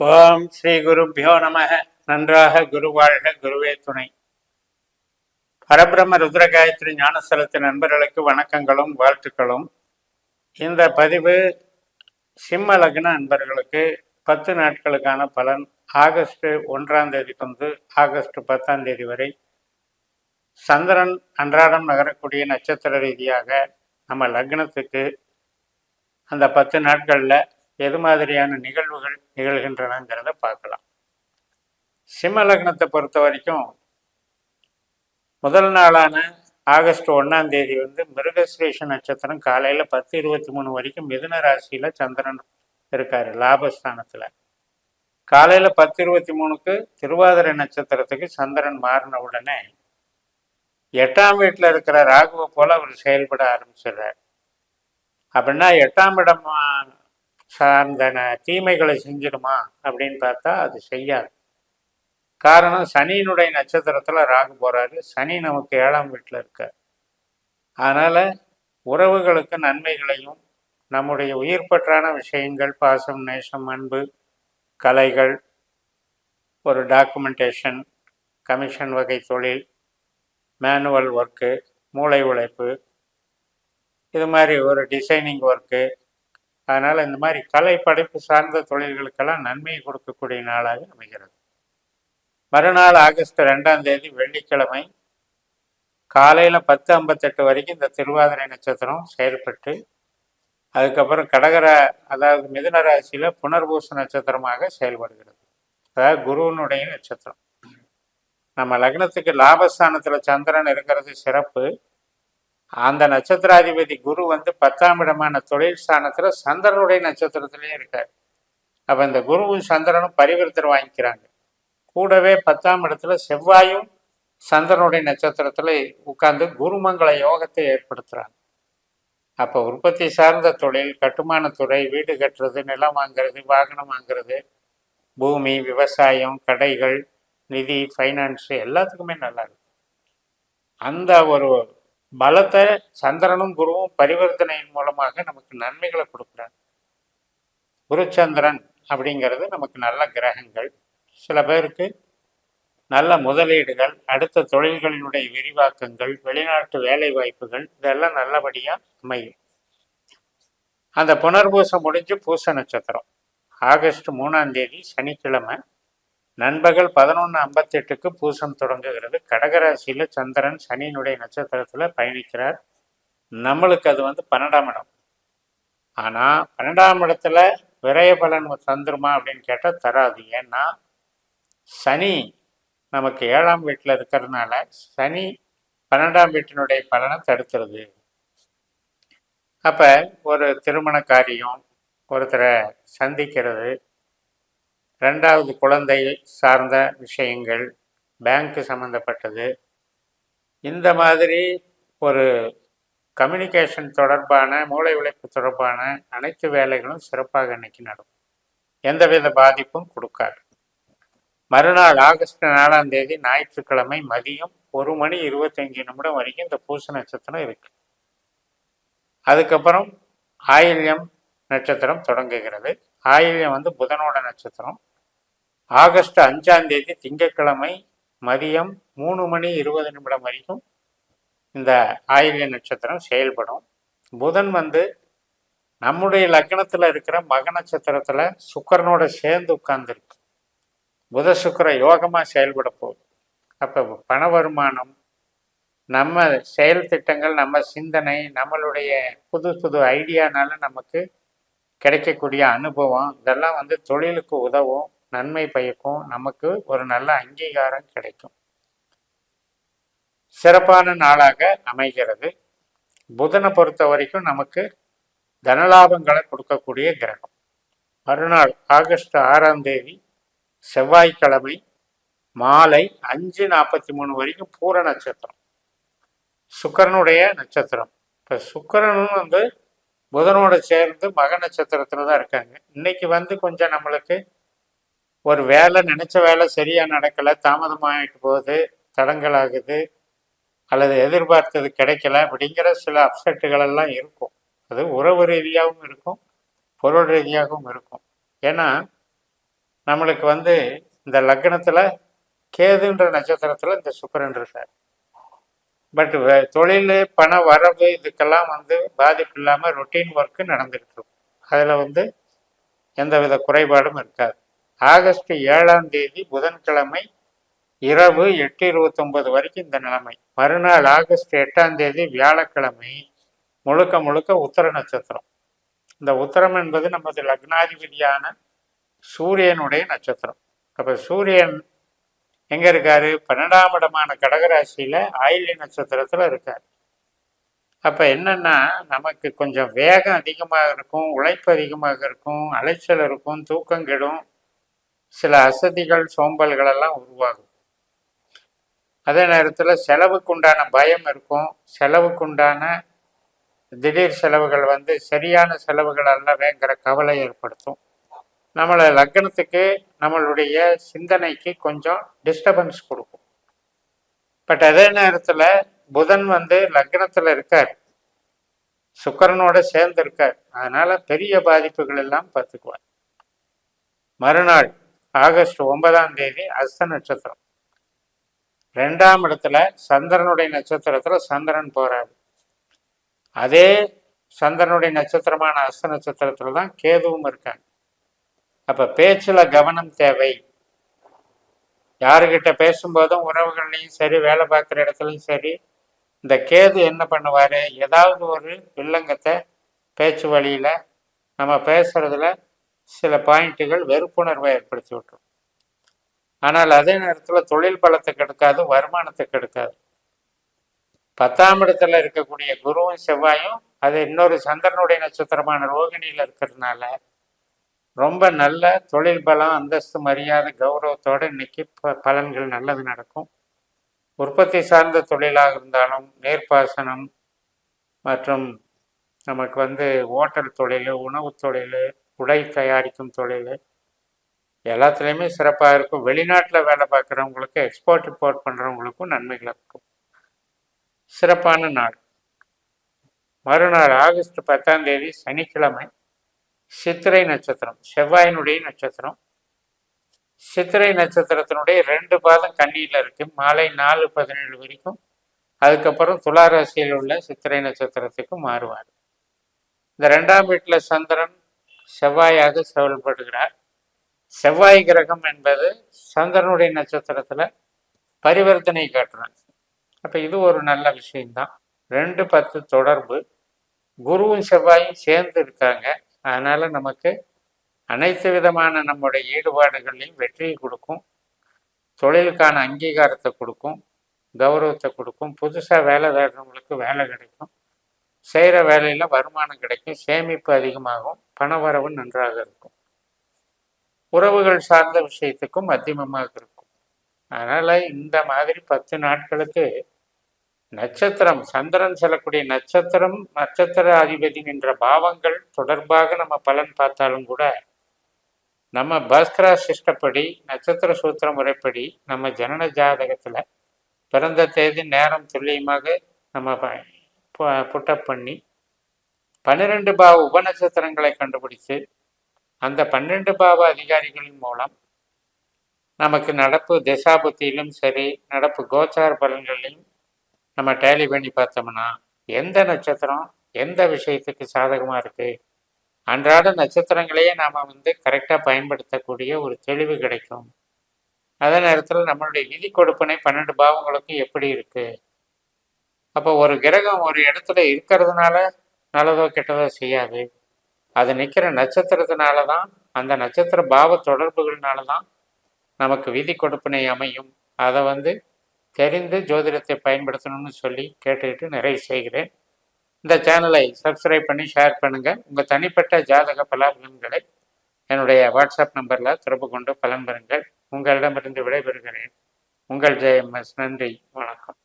ஓம் ஸ்ரீ குருப்பியோ நம நன்றாக குரு வாழ்க குருவே துணை. பரபிரம ருத்ர காயத்ரி ஞானஸ்தலத்து நண்பர்களுக்கு வணக்கங்களும் வாழ்த்துக்களும். இந்த பதிவு சிம்ம லக்ன நண்பர்களுக்கு பத்து நாட்களுக்கான பலன் ஆகஸ்ட் ஒன்றாம் தேதி வந்து ஆகஸ்ட் பத்தாம் தேதி வரை சந்திரன் அன்றாடம் நகரக்கூடிய நட்சத்திர ரீதியாக நம்ம லக்னத்துக்கு அந்த பத்து நாட்களில் எது மாதிரியான நிகழ்வுகள் நிகழ்கின்றனங்கிறத பார்க்கலாம். சிம்ம லக்னத்தை பொறுத்த வரைக்கும் முதல் நாளான ஆகஸ்ட் ஒன்றாம் தேதி வந்து மிருகசுரேஷ நட்சத்திரம் காலையில் பத்து இருபத்தி மூணு வரைக்கும் மிதுன ராசியில் சந்திரன் இருக்கார் லாபஸ்தானத்தில். காலையில் பத்து இருபத்தி மூணுக்கு திருவாதிரை நட்சத்திரத்துக்கு சந்திரன் மாறின உடனே எட்டாம் வீட்டில் இருக்கிற ராகுவை போல அவர் செயல்பட ஆரம்பிச்சிடுறார். அப்படின்னா எட்டாம் இடம் சார்ந்த ந- தீமைகளை செஞ்சிடுமா அப்படின்னு பார்த்தா அது செய்யாது. காரணம் சனியினுடைய நட்சத்திரத்தில் ராகு போகிறாரு சனி நமக்கு ஏழாம் வீட்டில் இருக்கார். அதனால் உறவுகளுக்கு நன்மைகளையும் நம்முடைய உயிர்பற்றான விஷயங்கள் பாசம் நேசம் அன்பு கலைகள் ஒரு டாக்குமெண்டேஷன் கமிஷன் வகை தொழில் மேனுவல் ஒர்க்கு மூளை உழைப்பு இது மாதிரி ஒரு டிசைனிங் ஒர்க்கு அதனால் இந்த மாதிரி கலை படைப்பு சார்ந்த தொழில்களுக்கெல்லாம் நன்மையை கொடுக்கக்கூடிய நாளாக அமைகிறது. மறுநாள் ஆகஸ்ட் ரெண்டாம் தேதி வெள்ளிக்கிழமை காலையில் பத்து ஐம்பத்தெட்டு வரைக்கும் இந்த திருவாதிரை நட்சத்திரம் செயல்பட்டு அதுக்கப்புறம் கடகர அதாவது மிதுன ராசியில் புனர்பூச நட்சத்திரமாக செயல்படுகிறது. அதாவது குருவனுடைய நட்சத்திரம். நம்ம லக்னத்துக்கு லாபஸ்தானத்தில் சந்திரன் இருக்கிறது சிறப்பு. அந்த நட்சத்திராதிபதி குரு வந்து பத்தாம் இடமான தொழில் ஸ்தானத்துல சந்திரனுடைய நட்சத்திரத்திலையும் இருக்கார். அப்ப இந்த குருவும் சந்திரனும் பரிவர்த்தனை வாங்கிக்கிறாங்க. கூடவே பத்தாம் இடத்துல செவ்வாயும் சந்திரனுடைய நட்சத்திரத்துல உட்கார்ந்து குருமங்கள யோகத்தை ஏற்படுத்துறாங்க. அப்ப உற்பத்தி சார்ந்த தொழில் கட்டுமானத்துறை வீடு கட்டுறது நிலம் வாங்குறது வாகனம் வாங்குறது பூமி விவசாயம் கடைகள் நிதி ஃபைனான்ஸு எல்லாத்துக்குமே நல்லா இருக்கு. அந்த ஒரு பலத்தை சந்திரனும் குருவும் பரிவர்த்தனையின் மூலமாக நமக்கு நன்மைகளை கொடுக்குறாங்க குருச்சந்திரன் அப்படிங்கிறது நமக்கு நல்ல கிரகங்கள். சில பேருக்கு நல்ல முதலீடுகள் அடுத்த தொழில்களினுடைய விரிவாக்கங்கள் வெளிநாட்டு வேலை வாய்ப்புகள் இதெல்லாம் நல்லபடியாக அமையும். அந்த புனர்பூசம் முடிஞ்சு பூச நட்சத்திரம். ஆகஸ்ட் மூணாம் தேதி சனிக்கிழமை நண்பகல் பதினொன்று ஐம்பத்தெட்டுக்கு பூசம் தொடங்குகிறது. கடகராசியில் சந்திரன் சனியினுடைய நட்சத்திரத்தில் பயணிக்கிறார். நம்மளுக்கு அது வந்து பன்னெண்டாம் இடம். ஆனால் பன்னெண்டாம் இடத்துல விரய பலன் தந்துருமா அப்படின்னு கேட்டால் தராது. ஏன்னா சனி நமக்கு ஏழாம் வீட்டில் இருக்கிறதுனால சனி பன்னெண்டாம் வீட்டினுடைய பலனை தடுத்துருது அப்போ ஒரு திருமண காரியம் ஒருத்தரை சந்திக்கிறது ரெண்டாவது குழந்தை சார்ந்த விஷயங்கள் பேங்க் சம்மந்தப்பட்டது இந்த மாதிரி ஒரு கம்யூனிகேஷன் தொடர்பான மூளை உழைப்பு தொடர்பான அனைத்து வேலைகளும் சிறப்பாக இன்னைக்கு நடக்கும். எந்தவித பாதிப்பும் கொடுக்காது. மறுநாள் ஆகஸ்ட் நாலாம் தேதி ஞாயிற்றுக்கிழமை மதியம் ஒரு மணி இருபத்தஞ்சு நிமிடம் வரைக்கும் இந்த பூச நட்சத்திரம் இருக்கு. அதுக்கப்புறம் ஆயில்யம் நட்சத்திரம் தொடங்குகிறது. ஆயில்யம் வந்து புதனோட நட்சத்திரம். ஆகஸ்ட் அஞ்சாம் தேதி திங்கட்கிழமை மதியம் மூணு மணி இருபது நிமிடம் வரைக்கும் இந்த ஆயில்ய நட்சத்திரம் செயல்படும். புதன் வந்து நம்முடைய லக்னத்தில் இருக்கிற மக நட்சத்திரத்தில் சுக்கரனோட சேர்ந்து உட்கார்ந்துருக்கு. புத சுக்கர யோகமாக செயல்பட போகுது. அப்போ பண வருமானம் நம்ம செயல் திட்டங்கள் நம்ம சிந்தனை நம்மளுடைய புது புது ஐடியானால நமக்கு கிடைக்கக்கூடிய அனுபவம் இதெல்லாம் வந்து தொழிலுக்கு உதவும் நன்மை பயக்கும் நமக்கு ஒரு நல்ல அங்கீகாரம் கிடைக்கும். சிறப்பான நாளாக அமைகிறது. புதனை பொறுத்த வரைக்கும் நமக்கு தனலாபங்களை கொடுக்கக்கூடிய கிரகம். மறுநாள் ஆகஸ்ட் ஆறாம் தேதி செவ்வாய்க்கிழமை மாலை அஞ்சு நாற்பத்தி மூணு வரைக்கும் பூர நட்சத்திரம். சுக்கரனுடைய நட்சத்திரம். இப்போ சுக்கரனும் வந்து புதனோட சேர்ந்து மக நட்சத்திரத்துல தான் இருக்காங்க. இன்னைக்கு வந்து கொஞ்சம் நம்மளுக்கு ஒரு வேலை நினைச்ச வேலை சரியா நடக்கல தாமதமாகிட்டு போகுது தடங்கள் ஆகுது அல்லது எதிர்பார்த்தது கிடைக்கல அப்படிங்கிற சில அப்செட்டுகள் எல்லாம் இருக்கும். அது உறவு ரீதியாகவும் இருக்கும் பொருள் ரீதியாகவும் இருக்கும். ஏன்னா நம்மளுக்கு வந்து இந்த லக்னத்தில் கேதுன்ற நட்சத்திரத்தில் இந்த சுக்கரன் இருக்கார். பட் தொழில் பண வரவு இதுக்கெல்லாம் வந்து பாதிப்பு இல்லாமல் ரொட்டீன் ஒர்க்கு நடந்துகிட்டு இருக்கும் அதில் வந்து எந்தவித குறைபாடும் இருக்காது. ஆகஸ்ட் ஏழாம் தேதி புதன்கிழமை இரவு எட்டு இருபத்தொன்பது வரைக்கும் இந்த நிலைமை. மறுநாள் ஆகஸ்ட் எட்டாம் தேதி வியாழக்கிழமை முழுக்க முழுக்க உத்தர நட்சத்திரம். இந்த உத்தரம் என்பது நமது லக்னாதிபதியான சூரியனுடைய நட்சத்திரம். அப்போ சூரியன் எங்க இருக்காரு? பன்னெண்டாம் இடமான கடகராசியில் ஆயுள் நட்சத்திரத்தில் இருக்கார். அப்போ என்னன்னா நமக்கு கொஞ்சம் வேகம் அதிகமாக இருக்கும் உழைப்பு அதிகமாக இருக்கும் அலைச்சல் இருக்கும் தூக்கம் கெடும் சில அசதிகள் சோம்பல்கள் எல்லாம் உருவாகும். அதே நேரத்தில் செலவுக்குண்டான பயம் இருக்கும். செலவுக்குண்டான திடீர் செலவுகள் வந்து சரியான செலவுகள் அல்லவேங்கிற கவலை ஏற்படுத்தும். நம்மளை லக்னத்துக்கு நம்மளுடைய சிந்தனைக்கு கொஞ்சம் டிஸ்டர்பன்ஸ் கொடுக்கும். பட் அதே நேரத்தில் புதன் வந்து லக்னத்தில் இருக்கார். சுக்கரனோட சேர்ந்து இருக்கார். அதனால பெரிய பாதிப்புகள் எல்லாம் பார்த்துக்குவார். மறுநாள் ஆகஸ்ட் ஒன்பதாம் தேதி அஸ்த நட்சத்திரம். ரெண்டாம் இடத்துல சந்திரனுடைய நட்சத்திரத்துல சந்திரன் போறாரு. அதே சந்திரனுடைய நட்சத்திரமான அஸ்த நட்சத்திரத்துல தான் கேதுவும் இருக்காங்க. அப்ப பேச்சுல கவனம் தேவை. யாருக்கிட்ட பேசும்போதும் உறவுகள்லையும் சரி வேலை பார்க்குற இடத்துலையும் சரி இந்த கேது என்ன பண்ணுவார் ஏதாவது ஒரு வில்லங்கத்தை பேச்சு வழியில் நம்ம பேசுறதுல சில பாயிண்ட்டுகள் வெறுப்புணர்வை ஏற்படுத்தி விட்டுரும். ஆனால் அதே நேரத்தில் தொழில் பலத்தை கெடுக்காது வருமானத்தை கெடுக்காது. பத்தாம் இடத்துல இருக்கக்கூடிய குருவும் செவ்வாயும் அது இன்னொரு சந்திரனுடைய நட்சத்திரமான ரோகிணியில் இருக்கிறதுனால ரொம்ப நல்ல தொழில் பலம் அந்தஸ்து மரியாதை கௌரவத்தோடு இன்னைக்கு ப பலன்கள் நல்லது நடக்கும். உற்பத்தி சார்ந்த தொழிலாக இருந்தாலும் நீர்ப்பாசனம் மற்றும் நமக்கு வந்து ஓட்டல் தொழில் உணவு தொழில் உடை தயாரிக்கும் தொழில் எல்லாத்துலேயுமே சிறப்பாக இருக்கும். வெளிநாட்டில் வேலை பார்க்குறவங்களுக்கு எக்ஸ்போர்ட் இம்போர்ட் பண்ணுறவங்களுக்கும் நன்மைகள் இருக்கும். சிறப்பான நாள். மறுநாள் ஆகஸ்ட் பத்தாம் தேதி சனிக்கிழமை. சித்திரை நட்சத்திரம் செவ்வாயினுடைய நட்சத்திரம். சித்திரை நட்சத்திரத்தினுடைய ரெண்டு பாதம் கண்ணியில் இருக்கு. மாலை நாலு பதினேழு வரைக்கும். அதுக்கப்புறம் துளாராசியில் உள்ள சித்திரை நட்சத்திரத்துக்கு மாறுவார். இந்த ரெண்டாம் வீட்டில் சந்திரன் செவ்வாயாக செயல்படுகிறார். செவ்வாய் கிரகம் என்பது சந்திரனுடைய நட்சத்திரத்தில் பரிவர்த்தனை காட்டுறாங்க அப்போ இது ஒரு நல்ல விஷயம்தான். ரெண்டு பத்து தொடர்பு. குருவும் செவ்வாயும் சேர்ந்து இருக்காங்க. அதனால் நமக்கு அனைத்து விதமான நம்முடைய ஈடுபாடுகளையும் வெற்றியை கொடுக்கும். தொழிலுக்கான அங்கீகாரத்தை கொடுக்கும். கௌரவத்தை கொடுக்கும். புதுசாக வேலை தேடுறவங்களுக்கு வேலை கிடைக்கும். செய்கிற வேலையில் வருமானம் கிடைக்கும். சேமிப்பு அதிகமாகும். பணவரவு நன்றாக இருக்கும். உறவுகள் சார்ந்த விஷயத்துக்கும் மத்தியமமாக இருக்கும். அதனால் இந்த மாதிரி பத்து நாட்களுக்கு நட்சத்திரம் சந்திரன் செல்லக்கூடிய நட்சத்திரம் நட்சத்திர அதிபதி என்ற பாவங்கள் தொடர்பாக நம்ம பலன் பார்த்தாலும் கூட நம்ம பாஸ்கரா சிஷ்டப்படி நட்சத்திர சூத்திர முறைப்படி நம்ம ஜனன ஜாதகத்தில் பிறந்த தேதி நேரம் துல்லியமாக நம்ம புட்டப் பண்ணி பன்னிரெண்டு பாவ உபநட்சத்திரங்களை கண்டுபிடித்து அந்த பன்னெண்டு பாவ அதிகாரிகளின் மூலம் நமக்கு நடப்பு திசாபுத்தியிலும் சரி நடப்பு கோச்சார பலன்களிலும் நம்ம டேலி பண்ணி பார்த்தோம்னா எந்த நட்சத்திரம் எந்த விஷயத்துக்கு சாதகமாக இருக்குது அன்றாட நட்சத்திரங்களையே நாம் வந்து கரெக்டாக பயன்படுத்தக்கூடிய ஒரு தெளிவு கிடைக்கும். அதே நேரத்தில் நம்மளுடைய நிதி கொடுப்பனை பன்னெண்டு பாவங்களுக்கும் எப்படி இருக்குது அப்போ ஒரு கிரகம் ஒரு இடத்துல இருக்கிறதுனால நல்லதோ கெட்டதோ செய்யாது. அது நிற்கிற நட்சத்திரத்தினால தான் அந்த நட்சத்திர பாவ தொடர்புகள்னால தான் நமக்கு விதி கொடுப்பினை அமையும். அதை வந்து தெரிந்து ஜோதிடத்தை பயன்படுத்தணும்னு சொல்லி கேட்டுக்கிட்டு நிறைய செய்கிறேன். இந்த சேனலை சப்ஸ்கிரைப் பண்ணி ஷேர் பண்ணுங்கள் உங்கள் தனிப்பட்ட ஜாதக பலாபலன்களை என்னுடைய வாட்ஸ்அப் நம்பரில் தொடர்பு கொண்டு பலன் பெறுங்கள். உங்களிடமிருந்து விடைபெறுகிறேன். உங்கள் ஜெயம்எஸ். நன்றி. வணக்கம்.